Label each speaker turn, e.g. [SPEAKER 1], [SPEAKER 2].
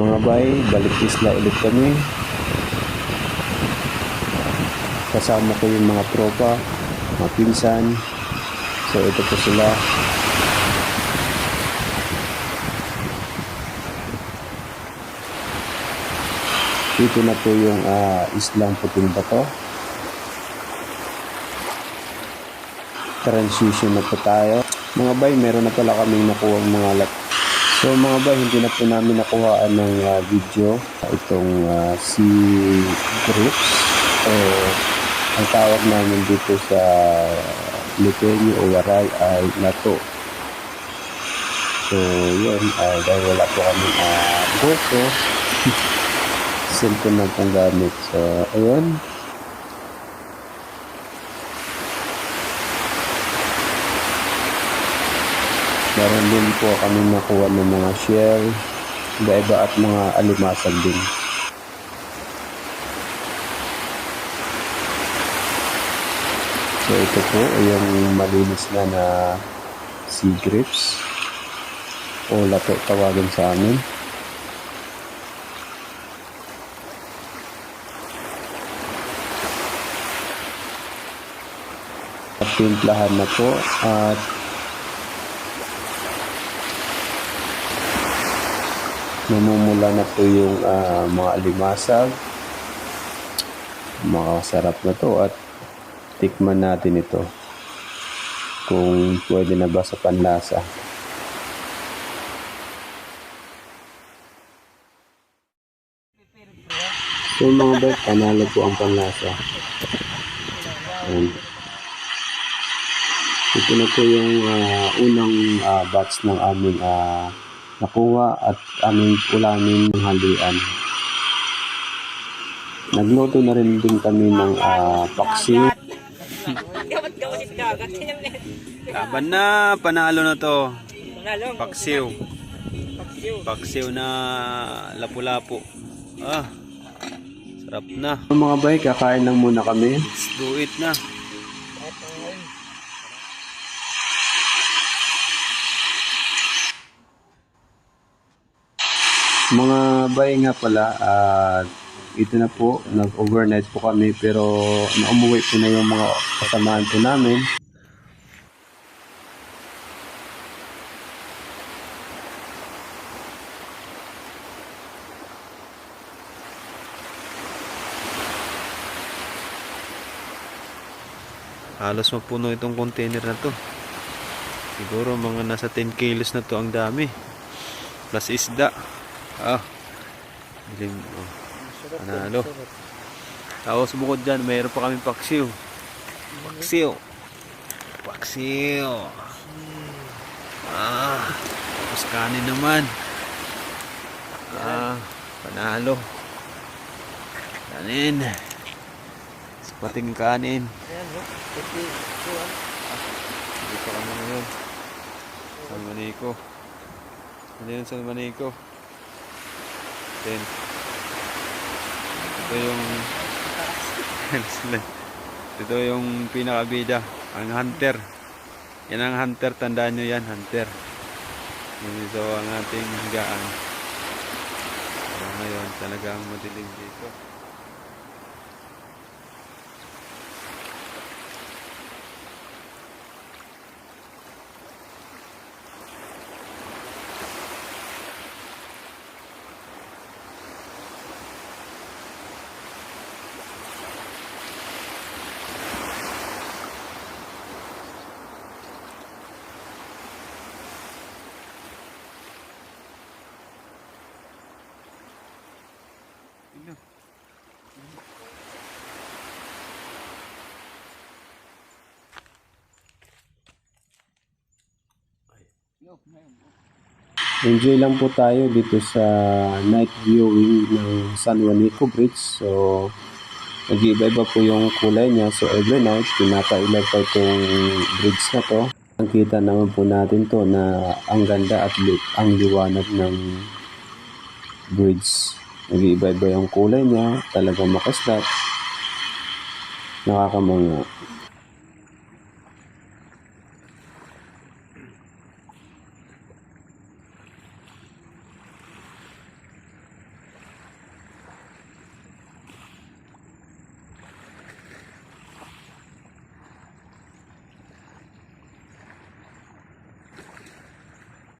[SPEAKER 1] Mga bay, balik isla ulit kami. Kasama ko yung mga tropa, mga pinsan. So ito po sila. Dito na po yung ah, islang puting bato. Transition na po tayo. Mga bay, meron na pala kaming nakuha mga lat. So mga bay, hindi na po namin nakuhaan ng ah, video itong ah, si groups o ang tawag namin dito sa Luteño o Waray ay Nato. So yun, ay dahil wala po kami uh, GoPro, cellphone lang pong gamit. So ayun, Meron din po kami nakuha ng mga shell, iba-iba at mga alimasag din. So ito po yung malinis na na sea grapes o lato tawagin sa amin. At timplahan na po at namumula na po yung ah, mga alimasag. Makasarap na to at tikman natin ito kung pwede na ba sa panlasa. So mga bet, panalo po ang panlasa. Ayan. Ito na po yung ah, unang ah, batch ng aming ah, nakuha at aming ulamin ng halian. Nagluto na rin din kami ng uh.
[SPEAKER 2] Ganyan na.
[SPEAKER 3] Laban na, panalo na to. Paksiw.
[SPEAKER 2] Paksiw
[SPEAKER 3] na lapu-lapu. Ah, sarap na.
[SPEAKER 1] Mga bay, kakain lang muna kami.
[SPEAKER 3] Let's do it na.
[SPEAKER 1] Mga bay nga pala, at ito na po, nag-overnight po kami pero naumuwi po na yung mga kasamahan po namin.
[SPEAKER 3] Halos mapuno itong container na to. Siguro mga nasa 10 kilos na to ang dami. Plus isda. Ah. Dilim. Oh. Panalo. Tapos bukod dyan, mayroon pa kami paksiw. Paksiw. Paksiw. Ah. Tapos kanin naman. Ah. Panalo. Kanin. Pating kanin.
[SPEAKER 2] Ayan, no? Pwede. Ito, ah.
[SPEAKER 3] Dito kami ngayon. San Manico. Ano yun San Manico? Then, ito yung ito yung pinakabida. Ang hunter. Yan ang hunter. Tandaan nyo yan, hunter. Ito ang ating higaan. Pero ngayon, talagang madilim dito.
[SPEAKER 1] Enjoy lang po tayo dito sa night viewing ng San Juanico Bridge. So, nag-iiba-iba po yung kulay niya. So, every night, pinapailaw pa itong bridge na to. Nakita naman po natin to na ang ganda at ang liwanag ng bridge. Nag-iiba-iba yung kulay niya. Talagang makaslat. Nakakamanga.